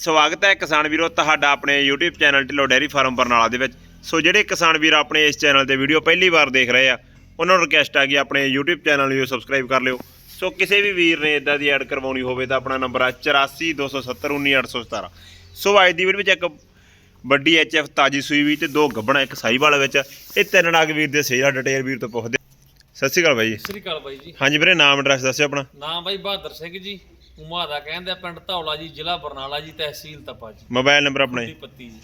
ਸਵਾਗਤ ਹੈ ਕਿਸਾਨ ਵੀਰੋ ਤੁਹਾਡਾ ਆਪਣੇ YouTube channel Dhillon dairy farm Barnala ਦੇ ਵਿੱਚ। ਸੋ ਜਿਹੜੇ ਕਿਸਾਨ ਵੀਰ ਆਪਣੇ ਇਸ ਚੈਨਲ ਤੇ ਵੀਡੀਓ ਪਹਿਲੀ ਵਾਰ ਦੇਖ ਰਹੇ ਆ ਉਹਨਾਂ ਨੂੰ ਰਿਕਵੈਸਟ ਆ ਕਿ ਆਪਣੇ YouTube ਚੈਨਲ ਨੂੰ ਸਬਸਕ੍ਰਾਈਬ ਕਰ ਲਿਓ। ਸੋ ਕਿਸੇ ਵੀ ਵੀਰ ਨੇ ਇਦਾਂ ਦੀ ਐਡ ਕਰਵਾਉਣੀ ਹੋਵੇ ਤਾਂ ਆਪਣਾ ਨੰਬਰ ਆ 8427191817 ਸੋ ਅੱਜ ਦੀ ਵੀਡੀਓ ਵਿੱਚ ਇੱਕ ਵੱਡੀ ਐਚਐਫ ਤਾਜੀ ਸੂਈ ਵੀ ਤੇ ਦੋ ਗੱਬਣਾ ਇੱਕ ਸਾਈਵਾਲ ਵਿੱਚ। ਇਹ ਤਿੰਨ ਨਾਗ ਵੀਰ ਦੇ ਸੇਜਾ ਡਿਟੇਲ ਵੀਰ ਤੋਂ ਪੁੱਛਦੇ ਸਤਿ ਸ਼੍ਰੀ ਅਕਾਲ ਬਾਈ ਜੀ। ਸ੍ਰੀ ਅਕਾਲ ਬਾਈ ਜੀ। ਹਾਂਜੀ ਵੀਰੇ ਨਾਮ ਐਡਰੈਸ ਦੱਸਿਓ ਆਪਣਾ। ਨਾਮ ਬਾਈ ਬਹਾਦਰ ਸਿੰਘ ਜੀ। ਉਮਾ ਦਾ ਕਹਿੰਦੇ ਪਿੰਡ ਧੌਲਾ ਜੀ ਜ਼ਿਲ੍ਹਾ ਬਰਨਾਲਾ ਜੀ ਤਹਿਸੀਲ ਤਪਾ ਜੀ। ਮੋਬਾਈਲ ਨੰਬਰ ਆਪਣਾ ਜੀ। ਪੱਤੀ ਜੀ।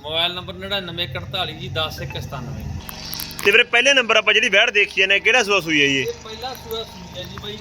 ਮੋਬਾਈਲ ਨੰਬਰ 9941 ਜੀ 10197 ਤੇ ਵੀਰੇ ਪਹਿਲੇ ਨੰਬਰ ਆਪਾਂ ਜਿਹੜੀ ਵੈੜ ਦੇਖੀ ਨੇ ਕਿਹੜਾ ਸੂਆ ਸੂਈ ਹੈ ਜੀ? ਇਹ? ਇਹ ਪਹਿਲਾ ਸੂਆ ਸੂਈ ਹੈ ਜੀ ਬਾਈ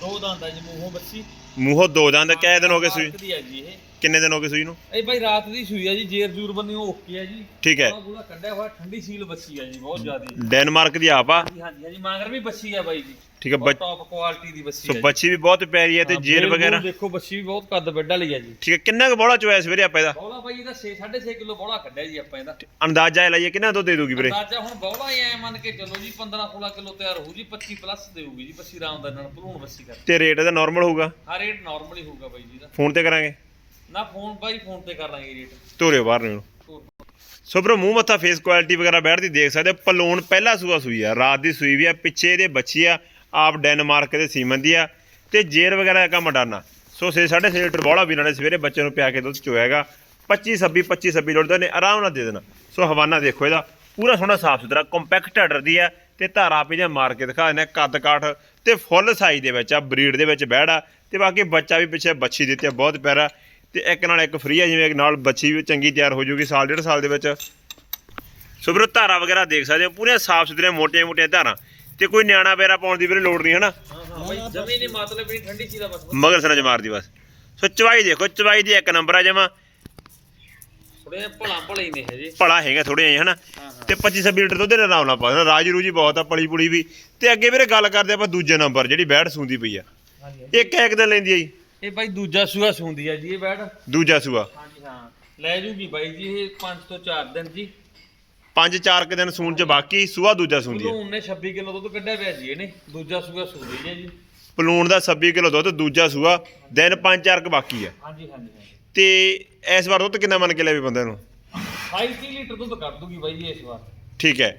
ਦੋ ਦੰਦ ਹੈ ਜੀ ਮੂੰਹੋਂ ਬੱਸੀ। ਮੂੰਹੋਂ ਦੋ ਦੰਦ ਕਿੰਨੇ ਦਿਨ ਹੋ ਗਏ ਸੂਈ? ਦੀ ਹੈ ਜੀ ਇਹ। ਕਿੰਨੇ ਦਿਨ ਹੋ ਗਏ ਸੂਈ ਨੂੰ? ਇਹ ਬਾਈ ਰਾਤ ਦੀ ਸੂਈ ਹੈ ਜੀ ਜੇਰ ਜੂਰ ਬੰਨੀ ਓਕੇ ਹੈ ਜੀ। ਠੀਕ ਹੈ। ਪੂਰਾ ਕੱਢਿਆ ਹੋਇਆ ਠੰਡੀ ਸੀਲ ਬੱਸੀ ਹੈ ਜੀ ਬਹੁਤ ਜ਼ਿਆਦੀ। ਡੈਨਮਾਰਕ ਦੀ ਆਪ ਆ? ਜੀ ਹਾਂਜੀ ਹਾਂਜੀ ਮਾਂਗਰ ਵੀ ਬੱਸੀ ਹੈ ਬਾਈ ਜੀ। ਠੀਕ ਹੈ ਬੱਚ- ਟੌਪ ਕੁਆਲਿਟੀ ਦੀ ਬੱਸੀ ਸੋ ਹੈ। ਬੱਚੀ ਵੀ ਬਹੁਤ ਪਿਆਰੀ ਹੈ ਤੇ ਜੇਰ ਵਗੈਰਾ? ਦੇਖੋ ਬੱਸੀ ਵੀ ਬਹੁਤ ਕੱਦ ਵੱਡਾ ਲਈ ਹੈ ਜੀ। ਠੀਕ ਹੈ ਕਿੰਨਾ ਕੁ ਬੋਲਾ ਚੋਇਆ ਸਵੇਰੇ ਆਪਾਂ ਇਹਦਾ? ਬੌਲਾ ਬਾਈ ਇਹਦਾ 6 6.5 ਕਿਲੋ ਬੌਲਾ ਕੱਢਿਆ ਜੀ ਆਪਾਂ ਇਹਦਾ। ਅੰਦਾਜ਼ਾ ਇਹ ਲਾਈਏ ਕਿੰਨਾ ਦੁੱਧ ਦੇ ਦੂਗੀ ਵੀਰੇ? ਅੰਦਾਜ਼ਾ ਹੁਣ ਬੌਲਾ ਹੀ ਐ ਮੰਨ ਕੇ ਚੱਲੋ ਜੀ 15 16 ਕਿਲੋ ਤਿਆਰ ਹੋਊ ਜੀ 25 ਪਲੱਸ ਦੇਊਗੀ ਜੀ ਬੱਸੀ ਰਾਮ ਦਾ ਨਾਲ ਭਲੂਣ ਬੱਸੀ ਕਰ ਤੇ ਰੇਟ ਇਹਦਾ ਨਾਰਮਲ ਹੋਊਗਾ? ਹਾਂ ਰੇਟ ਨਾਰਮਲ ਹੀ ਹੋਊਗਾ ਬਾਈ ਜੀ ਦਾ ਫੋਨ ਤੇ ਕਰਾਂਗੇ। ਨਾ ਫੋਨ ਬਾਈ ਫੋਨ ਤੇ ਕਰ ਲਾਂਗੇ ਰੇਟ ਤੋਰਿਓ ਬਾਹਰ ਨੂੰ। ਸੋ ਬਰੋ ਮੂੰਹ ਮੱਥਾ ਫੇਸ ਕੁਆਲਿਟੀ ਵਗੈਰਾ ਬੈਠਦੀ ਦੇਖ ਸਕਦੇ ਹੋ। ਪਲੂਣ ਪਹਿਲਾ ਸੂਆ ਸੂਈ ਆ ਰਾਤ ਦੀ ਸੂਈ ਵੀ ਆ ਪਿੱਛੇ ਇਹਦੇ ਬੱਚੀ ਆ ਆਪ ਡੈਨਮਾਰਕ ਦੇ ਸੀਮਨ ਦੀ ਆ। ਤੇ ਜੇਰ ਵਗੈਰਾ ਦਾ ਕੰਮ ਡਰਨਾ। ਸੋ 6 6.5 ਲੀਟਰ ਬੋਲਾ ਵੀ ਨਾਲੇ ਸਵੇਰੇ ਬੱਚੇ ਨੂੰ ਪਿਆ ਕੇ ਦੁੱਧ ਚੋਏਗਾ 25 26 25 26 ਲੀਟਰ ਨੇ ਆਰਾਮ ਨਾਲ ਦੇ ਦੇਣਾ। ਸੋ ਹਵਾਨਾ ਦੇਖੋ ਇਹਦਾ। ਪੂਰਾ ਸੋਹਣਾ ਸਾਫ਼ ਸੁਥਰਾ ਕੰਪੈਕਟ ਆਰਡਰ ਦੀ ਆ। ਤੇ ਧਾਰਾ ਆਪੇ ਜਾਂ ਮਾਰ ਕੇ ਦਿਖਾ ਦਿੰਦੇ ਕੱਦ ਕਾਠ। ਤੇ ਫੁੱਲ ਸਾਈਜ਼ ਦੇ ਵਿੱਚ ਆ ਬਰੀਡ ਦੇ ਵਿੱਚ ਬਹਿੜਾ ਤੇ ਬਾਕੀ ਬੱਚਾ ਵੀ ਪਿੱਛੇ ਬੱਚੀ ਦਿੱਤੀ ਆ ਬਹੁਤ ਪਿਆਰਾ। ਤੇ ਇੱਕ ਨਾਲ ਇੱਕ ਫ੍ਰੀ ਆ ਜਿਵੇਂ ਇੱਕ ਨਾਲ ਬੱਚੀ ਵੀ ਚੰਗੀ ਤਿਆਰ ਹੋ ਜੂਗੀ ਸਾਲ ਡੇਢ ਸਾਲ ਦੇ ਵਿੱਚ। ਸੋ ਵੀਰੋ ਧਾਰਾ ਵਗੈਰਾ ਦੇਖ ਸਕਦੇ ਹੋ ਪੂਰੀਆਂ ਸਾਫ਼ ਸੁਥਰੀਆਂ ਮੋਟੀਆਂ ਮੋਟੀਆਂ ਧਾਰਾਂ। ਤੇ ਕੋਈ ਨਿਆਣਾ ਬੇਰਾ ਪਾਉਣ ਦੀ ਵੀਰੇ ਲੋੜ ਨਹੀਂ ਹਨਾ? ਹਾਂ ਹਾਂ ਜਮੀ ਨਹੀਂ ਮਤਲਬ ਵੀ ਠੰਡੀ ਚੀਜ਼ ਦਾ ਬਸ ਮਗਰ ਸਨਾ ਚ ਮਾਰਦੀ ਬਸ। ਸੋ ਚਵਾਈ ਦੇਖੋ ਚਵਾਈ ਦੀ ਇੱਕ ਨੰਬਰ ਆ ਜਮਾ। ਥੋੜੇ ਭਲਾ ਭਲੇ ਹੀ ਨੇ ਹਜੇ ਪਲਾ ਹੈਗਾ ਥੋੜੇ ਜਿਹੇ ਹਨਾ? ਹਾਂ ਹਾਂ ਤੇ 25 26 ਲੀਟਰ ਦੁੱਧ ਦੇ ਆਰਾਮ ਨਾਲ ਪਾ ਦੇਣਾ ਰਾਜ ਰੂਜੀ ਬਹੁਤ ਆ ਪਲੀ ਪੁਲੀ ਵੀ। ਤੇ ਅੱਗੇ ਵੀਰੇ ਗੱਲ ਕਰਦੇ ਆਪਾਂ ਦੂਜੇ ਨੰਬਰ ਜਿਹੜੀ ਬੈੜ ਸੂੰਦੀ ਪਈ ਆ। ਇੱਕ ਇੱਕ ਦਿਨ ਲੈਂਦੀ ਆ ਜੀ। ਇਹ ਬਾਈ ਦੂਜਾ ਸੂਆ ਸੂੰਦੀ ਆ ਜੀ ਇਹ ਬੈਡ ਦੂਜਾ ਸੂਆ। ਹਾਂਜੀ ਹਾਂ। ਲੈ ਜੂਗੀ ਬਾਈ ਜੀ ਇਹ 5 ਤੋਂ 4 ਦਿਨ ਜੀ। 5-4 ਕ ਦਿਨ ਸੂਣ ਚ ਬਾਕੀ ਸੂਆ ਦਾ 26 ਕਿਲੋ ਦੁੱਧ ਦੂਜਾ ਸੂਆ ਦਿਨ 5-4 ਬਾਕੀ ਹੈ ਹਾਂਜੀ ਹਾਂਜੀ ਤੇ ਇਸ ਵਾਰ ਦੁੱਧ ਕਿੰਨਾ ਮੰਨ ਕੇ ਲੈ ਵੀ ਬੰਦੇ ਨੂੰ? 28 ਲੀਟਰ ਦੁੱਧ ਕੱਢ ਦੂਗੀ ਬਾਈ ਜੀ ਇਸ ਵਾਰ। ਠੀਕ ਹੈ।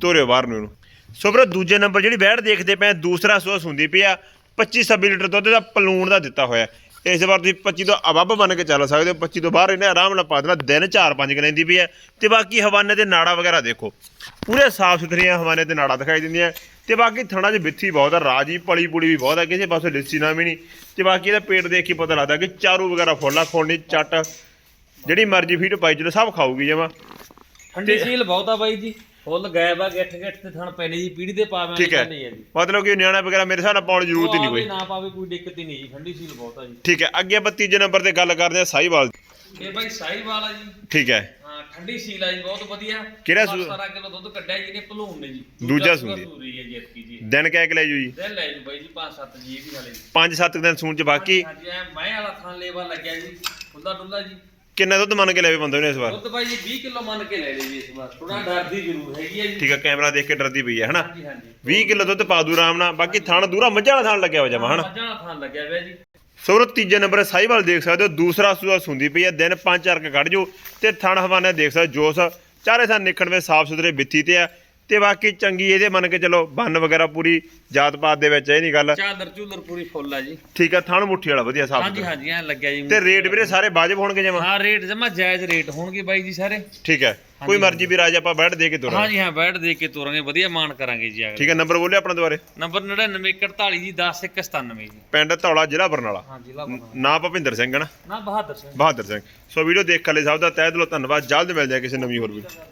ਤੋਰਿਓ ਬਾਹਰ ਨੂੰ ਸੋ ਵੀਰੋ ਦੂਜੇ ਨੰਬਰ ਜਿਹੜੀ ਬੈਠ ਦੇਖਦੇ ਪਏ ਦੂਸਰਾ ਸੂਆ ਸੁੰਦੀ ਪਿਆ 2500 ਲੀਟਰ ਦੁੱਧ ਦਾ ਪਲੂਣ ਦਾ ਦਿੱਤਾ ਹੋਇਆ ਇਸ ਵਾਰ ਤੁਸੀਂ 25 ਤੋਂ ਅਵੱਬ ਬਣ ਕੇ ਚੱਲ ਸਕਦੇ ਹੋ। 25 ਤੋਂ ਬਾਹਰ ਇਹਨੇ ਆਰਾਮ ਨਾਲ ਪਾ ਦੇਣਾ। ਦਿਨ 4-5 ਗਲੈਂਦੀ ਵੀ ਹੈ। ਤੇ ਬਾਕੀ ਹਵਾਨੇ ਦੇ ਨਾੜਾ ਵਗੈਰਾ ਦੇਖੋ। ਪੂਰੇ ਸਾਫ਼ ਸੁਥਰੀਆਂ ਹਵਾਨੇ ਦੇ ਨਾੜਾ ਦਿਖਾਈ ਦਿੰਦੀਆਂ ਤੇ ਬਾਕੀ ਥਣਾ 'ਚ ਬਿੱਥੀ ਬਹੁਤ ਆ ਰਾਜੀ ਪਲੀ ਪੁਲੀ ਵੀ ਬਹੁਤ ਆ ਕਿਸੇ ਪਾਸੇ ਲਿੱਸੀ ਨਾ ਵੀ ਨਹੀਂ। ਤੇ ਬਾਕੀ ਇਹਦਾ ਪੇਟ ਦੇਖ ਕੇ ਪਤਾ ਲੱਗਦਾ ਕਿ ਚਾਰੂ ਵਗੈਰਾ ਫੁੱਲਾ ਖੋਣੀ ਚੱਟ। ਜਿਹੜੀ ਮਰਜ਼ੀ ਫੀਡ ਪਾਈ ਚਲੋ ਸਭ ਖਾਊਗੀ ਜਮਾ। ਠੰਡੀ ਸੀਲ ਬਹੁਤ ਆ ਬਾਈ ਜੀ। ਫੁੱਲ ਗਾਇਬ ਆ ਗਿੱਠ ਗਿੱਠ ਤੇ ਥਣ ਪੈਣੀ ਜੀ ਪੀੜੀ ਦੇ ਪਾਵੇਂ ਠੀਕ ਨਹੀਂ ਹੈ ਜੀ। ਮਤਲਬ ਕਿ ਨਿਆਣਾ ਵਗੈਰਾ ਮੇਰੇ ਹਿਸਾਬ ਨਾਲ ਪਾਉਣ ਦੀ ਜ਼ਰੂਰਤ ਹੀ ਨਹੀਂ ਕੋਈ। ਨਾ ਪਾਵੇ ਕੋਈ ਦਿੱਕਤ ਹੀ ਨਹੀਂ ਜੀ ਠੰਡੀ ਸੀਲ ਬਹੁਤ ਆ ਜੀ। ਠੀਕ ਹੈ ਅੱਗੇ ਆਪਾਂ ਤੀਜੇ ਨੰਬਰ ਤੇ ਗੱਲ ਕਰਦੇ ਹਾਂ ਸਾਈਵਾਲ ਇਹ ਬਾਈ ਸਾਈ ਵਾਲਾ ਜੀ। ਠੀਕ ਹੈ। ਹਾਂ ਠੰਡੀ ਸੀਲ ਆ ਜੀ ਬਹੁਤ ਵਧੀਆ। ਕਿਹੜਾ ਸੂ- 17 ਕਿਲੋ ਦੁੱਧ ਕੱਢਿਆ ਜੀ ਨੇ ਭਲੂਣ ਨੇ ਜੀ। ਦੂਜਾ। ਸੂਰੀ ਹੈ ਜੀ ਐਤਕੀ ਜੀ। ਦਿਨ ਕਹਿ ਕੇ ਲੈ ਜੂ ਜੀ। ਦਿਨ ਲੈ ਜੂ ਬਾਈ ਜੀ 5-7 ਜੀ ਇਹ ਵੀ ਜੀ। 5-7 ਦਿਨ ਸੂਣ ਚ ਬਾਕੀ। ਹਾਂਜੀ ਮੈਂ ਵਾਲਾ ਥਾਂ ਲੇਵਾ ਲੱਗਿਆ ਜੀ ਖੁੱਲਾ ਡੁੱਲਾ ਜੀ। ਕਿੰਨਾ ਦੁੱਧ ਮੰਨ ਕੇ ਲੈਵੇ ਬੰਦੇ ਨੇ ਇਸ ਵਾਰ? ਦੁੱਧ ਬਾਈ ਜੀ 20 ਕਿਲੋ ਮੰਨ ਕੇ ਲੈ ਲਈ ਜੀ ਇਸ ਵਾਰ। ਥੋੜਾ ਡਰਦੀ ਜ਼ਰੂਰ ਹੈਗੀ ਹੈ ਜੀ। ਠੀਕ ਹੈ ਕੈਮਰਾ ਦੇਖ ਕੇ ਡਰਦੀ ਪਈ ਹੈ ਹਨਾ? ਹਾਂਜੀ ਹਾਂਜੀ। 20 ਕਿਲੋ ਦੁੱਧ ਪਾ ਦੂ ਆਰਾਮ ਨਾਲ ਬਾਕੀ ਥਣ ਦੂਰਾ ਮੱਝਾਂ ਵਾਲਾ ਥਣ ਲੱਗਿਆ ਹੋ ਜਾਵਾ ਹਨਾ? ਮੱਝਾਂ ਵਾਲਾ ਥਾਂ ਲੱਗਿਆ ਹੋਇਆ ਜੀ। ਸੋ ਵੀਰੋ ਤੀਜੇ ਨੰਬਰ ਸਾਈਵਾਲ ਦੇਖ ਸਕਦੇ ਹੋ ਦੂਸਰਾ ਸੂਆ ਸੁੰਦੀ ਪਈ ਹੈ ਦਿਨ ਪੰਜ ਚਾਰ ਕ ਕੱਢ ਜੋ ਤੇ ਥਣ ਹਵਾਨੇ ਦੇਖ ਸਕਦੇ ਹੋ, ਜੋਸ ਚਾਰੇ ਥਾਂ ਨਿਕਣਵੇਂ ਸਾਫ਼ ਸੁਥਰੇ ਬਿੱਤੀ ਤੇ ਆ। ਤੇ ਬਾਕੀ ਚੰਗੀ ਇਹਦੇ ਮੰਨ ਕੇ ਚਲੋ ਬੰਨ ਵਗੈਰਾ ਪੂਰੀ ਜਾਤ ਪਾਤ ਦੇ ਵਿੱਚ ਇਹ ਨਹੀਂ ਗੱਲ। ਚਾਦਰ ਚੂਲਰ ਪੂਰੀ ਫੁੱਲ ਆ ਜੀ। ਠੀਕ ਹੈ ਥਣ ਮੁੱਠੀ ਵਾਲਾ ਵਧੀਆ ਸਾਫ਼ ਹਾਂਜੀ ਹਾਂਜੀ ਐ ਲੱਗਿਆ ਜੀ ਤੇ ਰੇਟ ਵੀਰੇ ਸਾਰੇ ਵਾਜਬ ਹੋਣਗੇ ਜਮਾ? ਹਾਂ ਰੇਟ ਜਮਾ ਜਾਇਜ਼ ਰੇਟ ਹੋਣਗੇ ਬਾਈ ਜੀ ਸਾਰੇ। ਠੀਕ ਹੈ ਕੋਈ ਮਰਜ਼ੀ ਵੀ ਰਾਜ ਆਪਾਂ ਬੈਠ ਦੇ ਕੇ ਤੁਰਾਂ ਹਾਂਜੀ ਹਾਂ ਬੈਠ ਦੇ ਕੇ ਤੋਰਾਂਗੇ ਵਧੀਆ ਮਾਨ ਕਰਾਂਗੇ ਜੀ ਠੀਕ ਹੈ ਨੰਬਰ ਬੋਲਿਓ ਆਪਣਾ ਦੁਬਾਰੇ। ਨੰਬਰ 9941 ਜੀ 10197 ਜੀ। ਪਿੰਡ ਧੌਲਾ ਜ਼ਿਲ੍ਹਾ ਬਰਨਾਲਾ। ਹਾਂ ਜ਼ਿਲ੍ਹਾ ਬਰਨਾਲਾ। ਨਾਂ ਭਪਿੰਦਰ ਸਿੰਘ ਨਾ? ਨਾ ਬਹਾਦਰ ਸਿੰਘ। ਬਹਾਦਰ ਸਿੰਘ। ਸੋ ਵੀਡੀਓ ਦੇਖ ਖਲੇ ਸਭ ਦਾ ਤਹਿ ਦਿਲੋਂ ਧੰਨਵਾਦ। ਜਲਦ ਮਿਲਦੇ ਆ ਕਿਸੇ ਨਵੀਂ ਹੋਰ ਵੀਡੀਓ